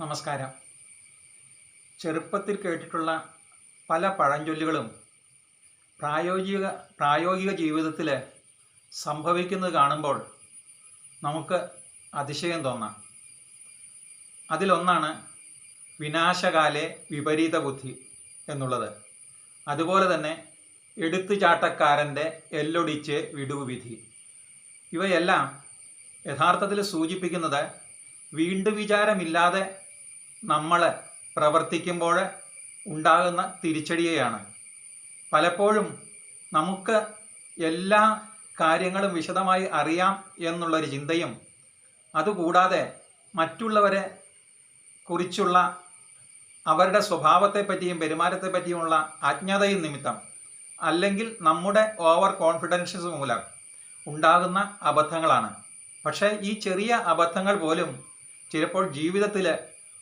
നമസ്കാരം. ചെറുപ്പത്തിൽ കേട്ടിട്ടുള്ള പല പഴഞ്ചൊല്ലുകളും പ്രായോഗിക പ്രായോഗിക ജീവിതത്തിൽ സംഭവിക്കുന്നത് കാണുമ്പോൾ നമുക്ക് അതിശയം തോന്നാം. അതിലൊന്നാണ് വിനാശകാലെ വിപരീത ബുദ്ധി എന്നുള്ളത്. അതുപോലെ തന്നെ എടുത്തുചാട്ടക്കാരന്റെ എല്ലൊടിച്ച് വിധി. ഇവയെല്ലാം യഥാർത്ഥത്തിൽ സൂചിപ്പിക്കുന്നത് വീണ്ടും വിചാരമില്ലാതെ നമ്മൾ പ്രവർത്തിക്കുമ്പോൾ ഉണ്ടാകുന്ന തിരിച്ചടിയെയാണ്. പലപ്പോഴും നമുക്ക് എല്ലാ കാര്യങ്ങളും വിശദമായി അറിയാം എന്നുള്ളൊരു ചിന്തയും അതുകൂടാതെ മറ്റുള്ളവരെ കുറിച്ചുള്ള അവരുടെ സ്വഭാവത്തെപ്പറ്റിയും പെരുമാറ്റത്തെ പറ്റിയുമുള്ള അജ്ഞതയും നിമിത്തം അല്ലെങ്കിൽ നമ്മുടെ ഓവർ കോൺഫിഡൻഷ്യസ് മൂലം ഉണ്ടാകുന്ന അബദ്ധങ്ങളാണ്. പക്ഷേ ഈ ചെറിയ അബദ്ധങ്ങൾ പോലും ചിലപ്പോൾ ജീവിതത്തിൽ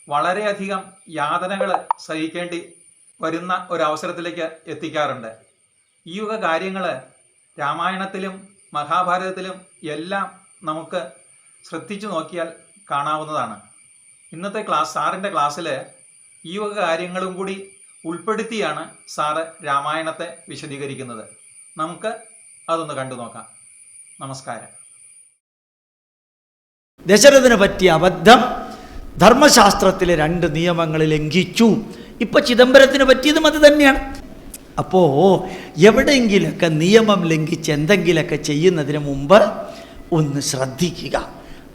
വളരെയധികം യാതനകൾ സഹിക്കേണ്ടി വരുന്ന ഒരവസരത്തിലേക്ക് എത്തിക്കാറുണ്ട്. ഈ യുഗ കാര്യങ്ങൾ രാമായണത്തിലും മഹാഭാരതത്തിലും എല്ലാം നമുക്ക് ശ്രദ്ധിച്ചു നോക്കിയാൽ കാണാവുന്നതാണ്. ഇന്നത്തെ ക്ലാസ് സാറിന്റെ ക്ലാസ്സിൽ ഈ വക കാര്യങ്ങളും കൂടി ഉൾപ്പെടുത്തിയാണ് സാറ് രാമായണത്തെ വിശദീകരിക്കുന്നത്. നമുക്ക് അതൊന്ന് കണ്ടു നോക്കാം. നമസ്കാരം. ദശരഥന് പറ്റിയ അബദ്ധം ധർമ്മശാസ്ത്രത്തിലെ രണ്ട് നിയമങ്ങൾ ലംഘിച്ചു. ഇപ്പൊ ചിദംബരത്തിന് പറ്റിയതും അത് തന്നെയാണ്. അപ്പോൾ എവിടെയെങ്കിലൊക്കെ നിയമം ലംഘിച്ച് എന്തെങ്കിലുമൊക്കെ ചെയ്യുന്നതിന് മുമ്പ് ഒന്ന് ശ്രദ്ധിക്കുക.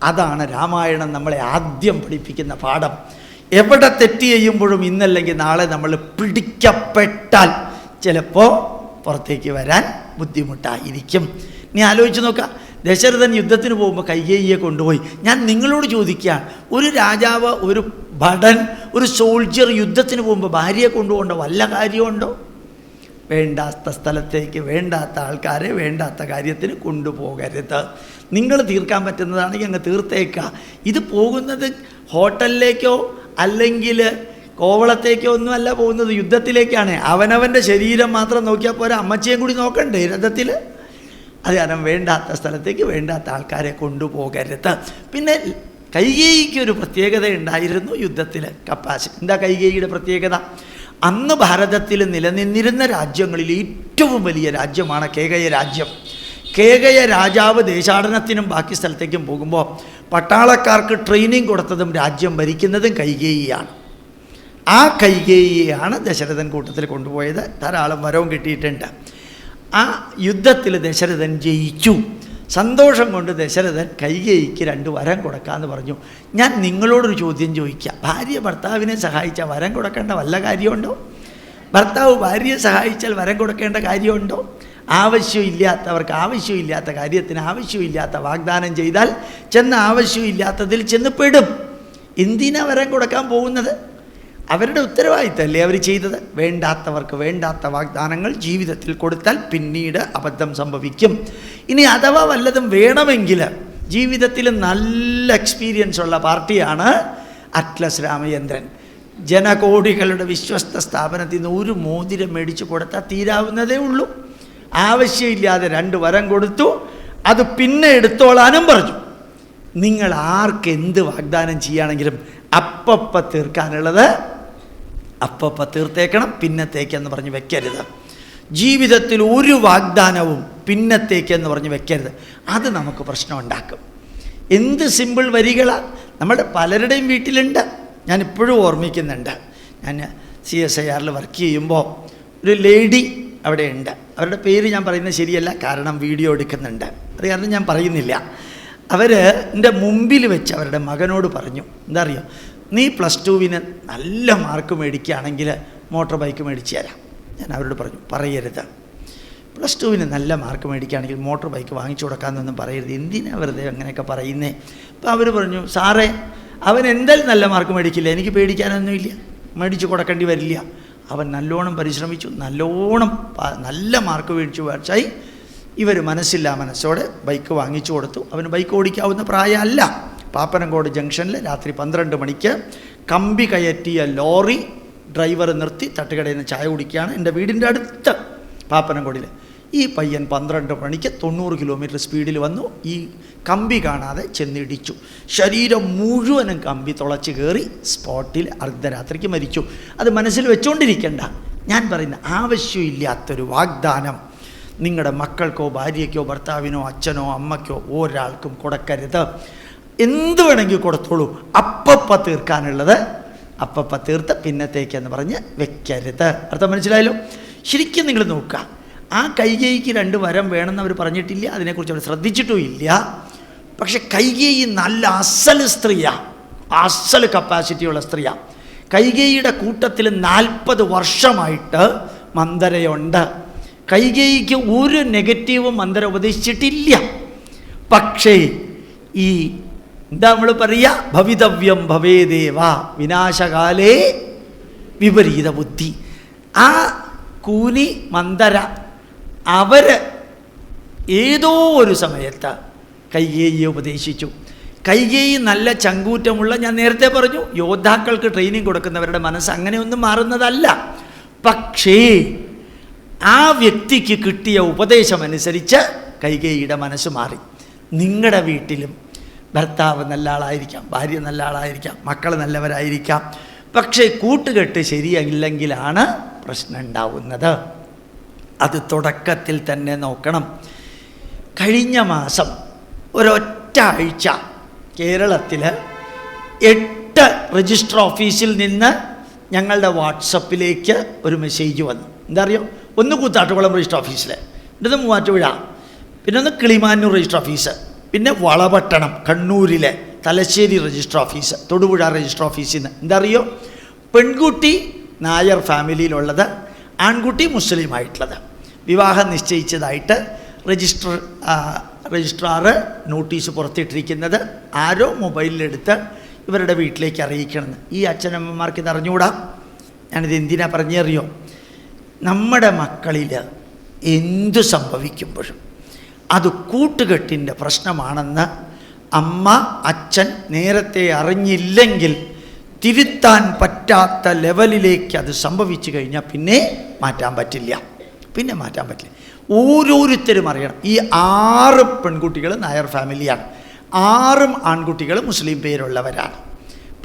അതാണ് രാമായണം നമ്മളെ ആദ്യം പഠിപ്പിക്കുന്ന പാഠം. എവിടെ തെറ്റ് ചെയ്യുമ്പോഴും ഇന്നല്ലെങ്കിൽ നാളെ നമ്മൾ പിടിക്കപ്പെട്ടാൽ ചിലപ്പോൾ പുറത്തേക്ക് വരാൻ ബുദ്ധിമുട്ടായിരിക്കും. നീ ആലോചിച്ച് നോക്കാം. ദശരഥൻ യുദ്ധത്തിന് പോകുമ്പോൾ കൈകേയിയെ കൊണ്ടുപോയി. ഞാൻ നിങ്ങളോട് ചോദിക്കുകയാണ് ഒരു രാജാവ് ഒരു ഭടൻ ഒരു സോൾജിയർ യുദ്ധത്തിന് പോകുമ്പോൾ ഭാര്യയെ കൊണ്ടുപോകേണ്ട വല്ല കാര്യമുണ്ടോ? വേണ്ടാത്ത സ്ഥലത്തേക്ക് വേണ്ടാത്ത ആൾക്കാരെ വേണ്ടാത്ത കാര്യത്തിന് കൊണ്ടുപോകരുത്. നിങ്ങൾ തീർക്കാൻ പറ്റുന്നതാണെങ്കിൽ അങ്ങ് തീർത്തേക്കുക ഇത് പോകുന്നത് ഹോട്ടലിലേക്കോ അല്ലെങ്കിൽ കോവളത്തേക്കോ ഒന്നുമല്ല പോകുന്നത് യുദ്ധത്തിലേക്കാണ്. അവനവന്റെ ശരീരം മാത്രം നോക്കിയാൽ പോരാ. അമ്മച്ചിയും കൂടി നോക്കണ്ടേ രഥത്തിൽ അത് കാരണം വേണ്ടാത്ത സ്ഥലത്തേക്ക് വേണ്ടാത്ത ആൾക്കാരെ കൊണ്ടുപോകരുത്. പിന്നെ കൈകേയിക്ക് ഒരു പ്രത്യേകത ഉണ്ടായിരുന്നു യുദ്ധത്തിൽ കപ്പാസിറ്റി എന്താ കൈകേയിയുടെ പ്രത്യേകത? അന്ന് ഭാരതത്തിൽ നിലനിന്നിരുന്ന രാജ്യങ്ങളിൽ ഏറ്റവും വലിയ രാജ്യമാണ് കേകയ രാജ്യം. കേകയ രാജാവ് ദേശാടനത്തിനും ബാക്കി സ്ഥലത്തേക്കും പോകുമ്പോൾ പട്ടാളക്കാർക്ക് ട്രെയിനിങ് കൊടുത്തതും രാജ്യം ഭരിക്കുന്നതും കൈകേയിയാണ്. ആ കൈകേയിയാണ് ദശരഥൻ കൂട്ടത്തിൽ കൊണ്ടുപോയത്. ധാരാളം വരവും കിട്ടിയിട്ടുണ്ട്. ആ യുദ്ധത്തിൽ ദശരഥൻ ജയിച്ചു. സന്തോഷം കൊണ്ട് ദശരഥൻ കൈകേയിക്ക് രണ്ട് വരം കൊടുക്കാമെന്ന് പറഞ്ഞു. ഞാൻ നിങ്ങളോടൊരു ചോദ്യം ചോദിക്കാം. ഭാര്യ ഭർത്താവിനെ സഹായിച്ച വരം കൊടുക്കേണ്ട വല്ല കാര്യമുണ്ടോ? ഭർത്താവ് ഭാര്യയെ സഹായിച്ചാൽ വരം കൊടുക്കേണ്ട കാര്യമുണ്ടോ? ആവശ്യമില്ലാത്തവർക്ക് ആവശ്യമില്ലാത്ത കാര്യത്തിന് ആവശ്യമില്ലാത്ത വാഗ്ദാനം ചെയ്താൽ ചെന്ന് ആവശ്യമില്ലാത്തതിൽ ചെന്ന് പെടും. എന്തിനാ വരം കൊടുക്കാൻ പോകുന്നത്? അവരുടെ ഉത്തരവാദിത്തമല്ലേ അവർ ചെയ്തത്? വേണ്ടാത്തവർക്ക് വേണ്ടാത്ത വാഗ്ദാനങ്ങൾ ജീവിതത്തിൽ കൊടുത്താൽ പിന്നീട് അബദ്ധം സംഭവിക്കും. ഇനി അഥവാ വല്ലതും വേണമെങ്കിൽ ജീവിതത്തിൽ നല്ല എക്സ്പീരിയൻസ് ഉള്ള പാർട്ടിയാണ് അറ്റ്ലസ് രാമചന്ദ്രൻ. ജനകോടികളുടെ വിശ്വസ്ത സ്ഥാപനത്തിൽ നിന്ന് ഒരു മോതിരം മേടിച്ചു കൊടുത്താൽ തീരാവുന്നതേ ഉള്ളൂ. ആവശ്യമില്ലാതെ രണ്ട് വരം കൊടുത്തു അത് പിന്നെ എടുത്തോളാനും പറഞ്ഞു. നിങ്ങൾ ആർക്കെന്ത് വാഗ്ദാനം ചെയ്യുകയാണെങ്കിലും അപ്പപ്പ തീർക്കാനുള്ളത് അപ്പപ്പ തീർത്തേക്കണം പിന്നത്തേക്കെന്ന് പറഞ്ഞ് വെക്കരുത്. ജീവിതത്തിൽ ഒരു വാഗ്ദാനവും പിന്നത്തേക്കെന്ന് പറഞ്ഞ് വെക്കരുത്. അത് നമുക്ക് പ്രശ്നം ഉണ്ടാക്കും എന്ത് സിമ്പിൾ വരികളാണ് നമ്മുടെ പലരുടെയും വീട്ടിലുണ്ട്. ഞാൻ ഇപ്പോഴും ഓർമ്മിക്കുന്നുണ്ട്. ഞാൻ സി എസ് ഐ ആറിൽ വർക്ക് ചെയ്യുമ്പോൾ ഒരു ലേഡി അവിടെ ഉണ്ട് അവരുടെ പേര് ഞാൻ പറയുന്നത് ശരിയല്ല കാരണം വീഡിയോ എടുക്കുന്നുണ്ട്. അത് കാരണം ഞാൻ പറയുന്നില്ല. അവർ എന്റെ മുമ്പിൽ വെച്ച് അവരുടെ മകനോട് പറഞ്ഞു എന്താ അറിയോ? നീ പ്ലസ് ടുവിന് നല്ല മാർക്ക് മേടിക്കുകയാണെങ്കിൽ മോട്ടോർ ബൈക്ക് മേടിച്ചു തരാം. ഞാൻ അവരോട് പറഞ്ഞു പറയരുത്. പ്ലസ് ടുവിന് നല്ല മാർക്ക് മേടിക്കുകയാണെങ്കിൽ മോട്ടോർ ബൈക്ക് വാങ്ങിച്ചു കൊടുക്കാമെന്നൊന്നും പറയരുത്. എന്തിനാ വെറുതെ അങ്ങനെയൊക്കെ പറയുന്നേ? അപ്പോൾ അവർ പറഞ്ഞു സാറേ അവൻ എന്തായാലും നല്ല മാർക്ക് മേടിക്കില്ല? എനിക്ക് പേടിക്കാനൊന്നുമില്ല. മേടിച്ച് കൊടുക്കേണ്ടി വരില്ല. അവൻ നല്ലോണം പരിശ്രമിച്ചു നല്ലോണം നല്ല മാർക്ക് മേടിച്ചു. വാച്ചായി. ഇവർ മനസ്സില്ലാ മനസ്സോടെ ബൈക്ക് വാങ്ങിച്ചു കൊടുത്തു. അവന് ബൈക്ക് ഓടിക്കാവുന്ന പ്രായമല്ല. പാപ്പനംകോട് ജംഗ്ഷനിൽ രാത്രി പന്ത്രണ്ട് മണിക്ക് കമ്പി കയറ്റിയ ലോറി ഡ്രൈവർ നിർത്തി തട്ടുകടയിൽ നിന്ന് ചായ കുടിക്കുകയാണ്. എന്റെ വീടിന്റെ അടുത്ത് പാപ്പനംകോടിൽ ഈ പയ്യൻ പന്ത്രണ്ട് മണിക്ക് തൊണ്ണൂറ് കിലോമീറ്റർ സ്പീഡിൽ വന്നു. ഈ കമ്പി കാണാതെ ചെന്നിടിച്ചു. ശരീരം മുഴുവനും കമ്പി തുളച്ച് കയറി സ്പോട്ടിൽ അർദ്ധരാത്രിക്ക് മരിച്ചു. അത് മനസ്സിൽ വെച്ചുകൊണ്ടിരിക്കേണ്ട ഞാൻ പറയുന്ന ആവശ്യമില്ലാത്തൊരു വാഗ്ദാനം. നിങ്ങളുടെ മക്കൾക്കോ ഭാര്യയ്ക്കോ ഭർത്താവിനോ അച്ഛനോ അമ്മയ്ക്കോ ഒരാൾക്കും കൊടുക്കരുത്. എന്ത് വേണമെങ്കിൽ കൊടുത്തോളൂ. അപ്പപ്പ തീർക്കാനുള്ളത് അപ്പപ്പ തീർത്ത് പിന്നത്തേക്കെന്ന് പറഞ്ഞ് വെക്കരുത്. അർത്ഥം മനസ്സിലായല്ലോ? ശരിക്കും നിങ്ങൾ നോക്കുക. ആ കൈകേയിക്ക് രണ്ട് വരം വേണമെന്ന് അവർ പറഞ്ഞിട്ടില്ല. അതിനെക്കുറിച്ച് അവർ ശ്രദ്ധിച്ചിട്ടും ഇല്ല പക്ഷെ കൈകേയി നല്ല അസൽ സ്ത്രീയാണ് അസൽ കപ്പാസിറ്റിയുള്ള സ്ത്രീയാണ് കൈകേയിയുടെ കൂട്ടത്തിൽ നാൽപ്പത് വർഷമായിട്ട് മന്ദരയുണ്ട്. കൈകേയിക്ക് ഒരു നെഗറ്റീവും മന്ദര ഉപദേശിച്ചിട്ടില്ല. പക്ഷേ ഈ എന്താ നമ്മൾ പറയുക ഭവിതവ്യം ഭവേദേവ. വിനാശകാലേ വിപരീത ബുദ്ധി. ആ കൂലി മന്ദര അവർ ഏതോ ഒരു സമയത്ത് കൈകേയിയെ ഉപദേശിച്ചു. കൈകേയി നല്ല ചങ്കൂറ്റമുള്ള ഞാൻ നേരത്തെ പറഞ്ഞു യോദ്ധാക്കൾക്ക് ട്രെയിനിങ് കൊടുക്കുന്നവരുടെ മനസ്സ് അങ്ങനെയൊന്നും മാറുന്നതല്ല. പക്ഷേ ആ വ്യക്തിക്ക് കിട്ടിയ ഉപദേശമനുസരിച്ച് കൈകേയിയുടെ മനസ്സ് മാറി. നിങ്ങളുടെ വീട്ടിലും ഭർത്താവ് നല്ല ആളായിരിക്കാം ഭാര്യ നല്ല ആളായിരിക്കാം മക്കൾ നല്ലവരായിരിക്കാം. പക്ഷേ കൂട്ടുകെട്ട് ശരിയല്ലെങ്കിലാണ് പ്രശ്നം ഉണ്ടാവുന്നത്. അത് തുടക്കത്തിൽ തന്നെ നോക്കണം. കഴിഞ്ഞ മാസം ഒരൊറ്റ ആഴ്ച കേരളത്തിൽ എട്ട് രജിസ്റ്റർ ഓഫീസിൽ നിന്ന് ഞങ്ങളുടെ വാട്സപ്പിലേക്ക് ഒരു മെസ്സേജ് വന്നു. എന്താ അറിയോ ഒന്ന് കൂത്താട്ടുകുളം രജിസ്റ്റർ ഓഫീസിൽ എന്നിട്ട് മൂവാറ്റുപുഴ പിന്നെ ഒന്ന് കിളിമാനൂർ രജിസ്റ്റർ ഓഫീസ് പിന്നെ വളപട്ടണം കണ്ണൂരിലെ Thalassery register office Thodupuzha register ഓഫീസിൽ നിന്ന് എന്തറിയോ? പെൺകുട്ടി നായർ ഫാമിലിയിലുള്ളത് ആൺകുട്ടി മുസ്ലിം ആയിട്ടുള്ളത്. വിവാഹം നിശ്ചയിച്ചതായിട്ട് രജിസ്റ്റർ രജിസ്ട്രാറ് നോട്ടീസ് പുറത്തിട്ടിരിക്കുന്നത് ആരോ മൊബൈലിലെടുത്ത് ഇവരുടെ വീട്ടിലേക്ക് അറിയിക്കണമെന്ന്. ഈ അച്ഛനമ്മമാർക്ക് ഇത് അറിഞ്ഞുകൂടാ? ഞാനിത് എന്തിനാ പറഞ്ഞറിയോ? നമ്മുടെ മക്കളിൽ എന്തു സംഭവിക്കുമ്പോഴും അത് കൂട്ടുകെട്ടിന്റെ പ്രശ്നമാണെന്ന് അമ്മ അച്ഛൻ നേരത്തെ അറിഞ്ഞില്ലെങ്കിൽ തിരുത്താൻ പറ്റാത്ത ലെവലിലേക്ക് അത് സംഭവിച്ചു കഴിഞ്ഞാൽ പിന്നെ മാറ്റാൻ പറ്റില്ല. പിന്നെ മാറ്റാൻ പറ്റില്ല. ഓരോരുത്തരും അറിയണം. ഈ ആറ് പെൺകുട്ടികൾ നായർ ഫാമിലിയാണ്. ആറും ആൺകുട്ടികൾ മുസ്ലിം പേരുള്ളവരാണ്.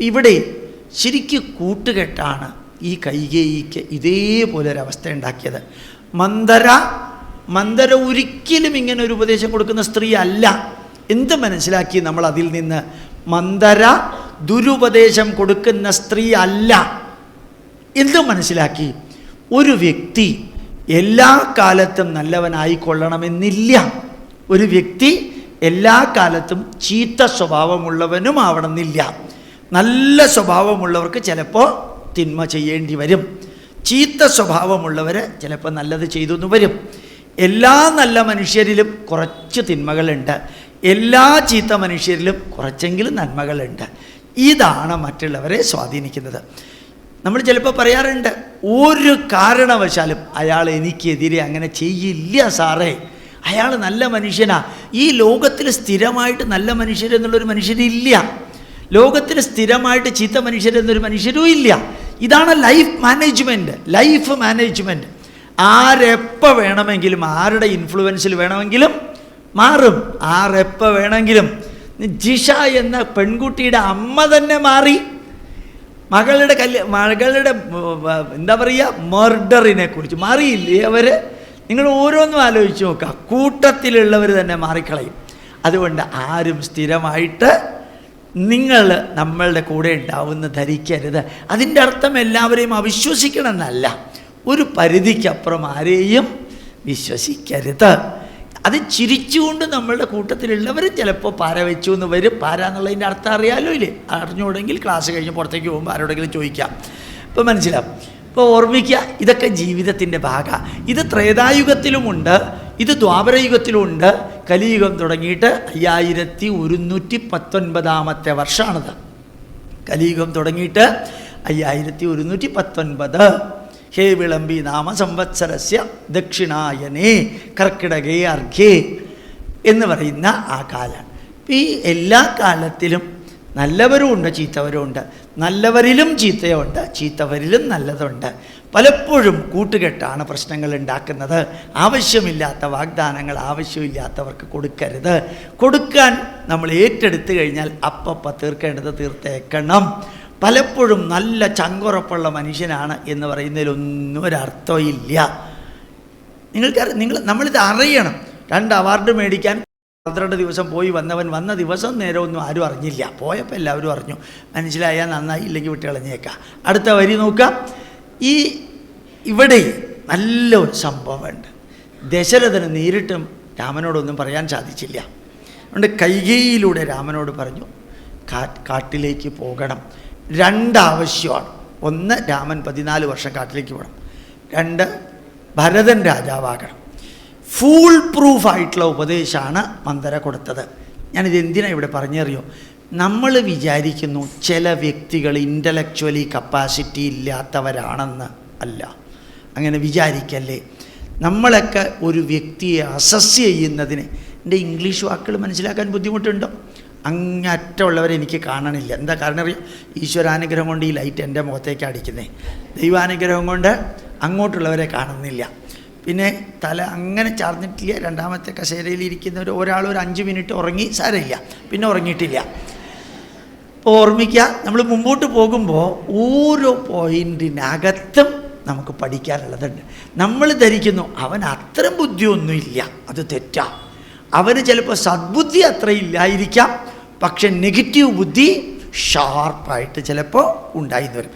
ഇവിടെ ശരിക്ക് കൂട്ടുകെട്ടാണ് ഈ കൈകേയിക്ക് ഇതേപോലെ ഒരവസ്ഥ ഉണ്ടാക്കിയത്. മന്ദര മന്ദര ഒരിക്കലും ഇങ്ങനെ ഒരു ഉപദേശം കൊടുക്കുന്ന സ്ത്രീ അല്ല. എന്ത് മനസ്സിലാക്കി നമ്മൾ അതിൽ നിന്ന്? മന്ദര ദുരുപദേശം കൊടുക്കുന്ന സ്ത്രീ അല്ല. എന്ത് മനസ്സിലാക്കി? ഒരു വ്യക്തി എല്ലാ കാലത്തും നല്ലവനായിക്കൊള്ളണമെന്നില്ല. ഒരു വ്യക്തി എല്ലാ കാലത്തും ചീത്ത സ്വഭാവമുള്ളവനും ആവണമെന്നില്ല നല്ല സ്വഭാവമുള്ളവർക്ക് ചിലപ്പോൾ തിന്മ ചെയ്യേണ്ടി വരും. ചീത്ത സ്വഭാവമുള്ളവർ ചിലപ്പോൾ നല്ലത് ചെയ്തു വരും. എല്ലാ നല്ല മനുഷ്യരിലും കുറച്ച് തിന്മകളുണ്ട്. എല്ലാ ചീത്ത മനുഷ്യരിലും കുറച്ചെങ്കിലും നന്മകളുണ്ട്. ഇതാണ് മറ്റുള്ളവരെ സ്വാധീനിക്കുന്നത്. നമ്മൾ ചിലപ്പോൾ പറയാറുണ്ട് ഒരു കാരണവശാലും അയാൾ എനിക്കെതിരെ അങ്ങനെ ചെയ്യില്ല സാറേ. അയാൾ നല്ല മനുഷ്യനാ. ഈ ലോകത്തിൽ സ്ഥിരമായിട്ട് നല്ല മനുഷ്യരെന്നുള്ളൊരു മനുഷ്യരില്ല. ലോകത്തിൽ സ്ഥിരമായിട്ട് ചീത്ത മനുഷ്യരെന്നൊരു മനുഷ്യരും ഇല്ല. ഇതാണ് ലൈഫ് മാനേജ്മെന്റ് ലൈഫ് മാനേജ്മെന്റ് ആരെപ്പോൾ വേണമെങ്കിലും ആരുടെ ഇൻഫ്ലുവൻസിൽ വേണമെങ്കിലും മാറും. ആരെപ്പോൾ വേണമെങ്കിലും. ജിഷ എന്ന പെൺകുട്ടിയുടെ അമ്മ തന്നെ മാറി. മകളുടെ കല്യ മകളുടെ എന്താ പറയുക മർഡറിനെ കുറിച്ച്. മാറിയില്ലേ അവർ നിങ്ങൾ ഓരോന്നും ആലോചിച്ച് നോക്കുക. കൂട്ടത്തിലുള്ളവർ തന്നെ മാറിക്കളയും. അതുകൊണ്ട് ആരും സ്ഥിരമായിട്ട് നിങ്ങൾ നമ്മളുടെ കൂടെ ഉണ്ടാവുന്ന ധരിക്കരുത്. അതിന്റെ അർത്ഥം എല്ലാവരെയും അവിശ്വസിക്കണം എന്നല്ല. ഒരു പരിധിക്കപ്പുറം ആരെയും വിശ്വസിക്കരുത്. അത് ചിരിച്ചുകൊണ്ട് നമ്മളുടെ കൂട്ടത്തിലുള്ളവരും ചിലപ്പോൾ പാര വെച്ചു എന്ന് വരും. പാര എന്നുള്ളതിന്റെ അർത്ഥം അറിയാലോ ഇല്ലേ? അറിഞ്ഞുകൂടെങ്കിൽ ക്ലാസ് കഴിഞ്ഞ് പുറത്തേക്ക് പോകുമ്പോൾ ആരോടെങ്കിലും ചോദിക്കാം. ഇപ്പോൾ മനസ്സിലാവും ഇപ്പോൾ ഓർമ്മിക്കുക ഇതൊക്കെ ജീവിതത്തിന്റെ ഭാഗമാണ് ഇത് ത്രേതായുഗത്തിലുമുണ്ട് ഇത് ദ്വാപരയുഗത്തിലുമുണ്ട്. കലിയുഗം തുടങ്ങിയിട്ട് അയ്യായിരത്തി ഒരുന്നൂറ്റി പത്തൊൻപതാമത്തെ വർഷമാണിത് കലിയുഗം തുടങ്ങിയിട്ട് അയ്യായിരത്തി ഒരുന്നൂറ്റി പത്തൊൻപത് ഹേ വിളമ്പി നാമ സംവത്സരസ്യ ദക്ഷിണായനേ കർക്കിടകേ അർഘേ എന്ന് പറയുന്ന ആ കാലമാണ് ഈ എല്ലാ കാലത്തിലും നല്ലവരും ഉണ്ട് ചീത്തവരും ഉണ്ട് നല്ലവരിലും ചീത്തയുണ്ട് ചീത്തവരിലും നല്ലതുണ്ട്. പലപ്പോഴും കൂട്ടുകെട്ടാണ് പ്രശ്നങ്ങൾ ഉണ്ടാക്കുന്നത്. ആവശ്യമില്ലാത്ത വാഗ്ദാനങ്ങൾ ആവശ്യമില്ലാത്തവർക്ക് കൊടുക്കരുത്. കൊടുക്കാൻ നമ്മൾ ഏറ്റെടുത്തു കഴിഞ്ഞാൽ അപ്പപ്പം തീർക്കേണ്ടത് തീർത്തേക്കണം. പലപ്പോഴും നല്ല ചങ്കുറപ്പുള്ള മനുഷ്യനാണ് എന്ന് പറയുന്നതിലൊന്നും ഒരർത്ഥമില്ല. നിങ്ങൾക്ക് നിങ്ങൾ നമ്മളിത് അറിയണം. രണ്ട് അവാർഡ് മേടിക്കാൻ പന്ത്രണ്ട് ദിവസം പോയി വന്നവൻ വന്ന ദിവസം നേരമൊന്നും ആരും അറിഞ്ഞില്ല. പോയപ്പോൾ എല്ലാവരും അറിഞ്ഞു. മനസ്സിലായാൽ നന്നായി ഇല്ലെങ്കിൽ വിട്ട് കളഞ്ഞേക്കാം. അടുത്ത വരി നോക്കാം. ഈ ഇവിടെ നല്ലൊരു സംഭവമുണ്ട്. ദശരഥന് നേരിട്ടും രാമനോടൊന്നും പറയാൻ സാധിച്ചില്ല. അതുകൊണ്ട് കൈകേയിലൂടെ രാമനോട് പറഞ്ഞു കാട്ടിലേക്ക് പോകണം. രണ്ടാവശ്യമാണ്. ഒന്ന് രാമൻ പതിനാല് വർഷം കാട്ടിലേക്ക് പോകണം. രണ്ട് ഭരതൻ രാജാവാകണം. ഫൂൾ പ്രൂഫ് ആയിട്ടുള്ള ഉപദേശമാണ് മന്ദര കൊടുത്തത്. ഞാനിത് എന്തിനാണ് ഇവിടെ പറഞ്ഞറിയോ? നമ്മൾ വിചാരിക്കുന്നു ചില വ്യക്തികൾ ഇന്റലക്ച്വലി കപ്പാസിറ്റി ഇല്ലാത്തവരാണെന്ന് അല്ല. അങ്ങനെ വിചാരിക്കല്ലേ? നമ്മളൊക്കെ ഒരു വ്യക്തിയെ അസസ് ചെയ്യുന്നതിന് എന്റെ ഇംഗ്ലീഷ് വാക്കുകൾ മനസ്സിലാക്കാൻ ബുദ്ധിമുട്ടുണ്ടോ? അങ്ങറ്റമുള്ളവരെ എനിക്ക് കാണണില്ല. എന്താ കാരണം? അറിയാം ഈശ്വരാനുഗ്രഹം കൊണ്ട് ഈ ലൈറ്റ് എന്റെ മുഖത്തേക്ക് അടിക്കുന്നത് ദൈവാനുഗ്രഹം കൊണ്ട് അങ്ങോട്ടുള്ളവരെ കാണുന്നില്ല. പിന്നെ തല അങ്ങനെ ചാർന്നിട്ടില്ല. രണ്ടാമത്തെ കസേരയിൽ ഇരിക്കുന്നവർ ഒരാൾ ഒരു അഞ്ച് മിനിറ്റ് ഉറങ്ങി സാരമില്ല. പിന്നെ ഉറങ്ങിയിട്ടില്ല. അപ്പോൾ ഓർമ്മിക്കുക നമ്മൾ മുമ്പോട്ട് പോകുമ്പോൾ ഓരോ പോയിന്റിനകത്തും നമുക്ക് പഠിക്കാനുള്ളതുണ്ട്. നമ്മൾ ധരിക്കുന്നു അവൻ അത്രയും ബുദ്ധിയൊന്നുമില്ല. അത് തെറ്റാ. അവന് ചിലപ്പോൾ സദ്ബുദ്ധി അത്ര ഇല്ലായിരിക്കാം. പക്ഷെ നെഗറ്റീവ് ബുദ്ധി ഷാർപ്പായിട്ട് ചിലപ്പോൾ ഉണ്ടായി വരും.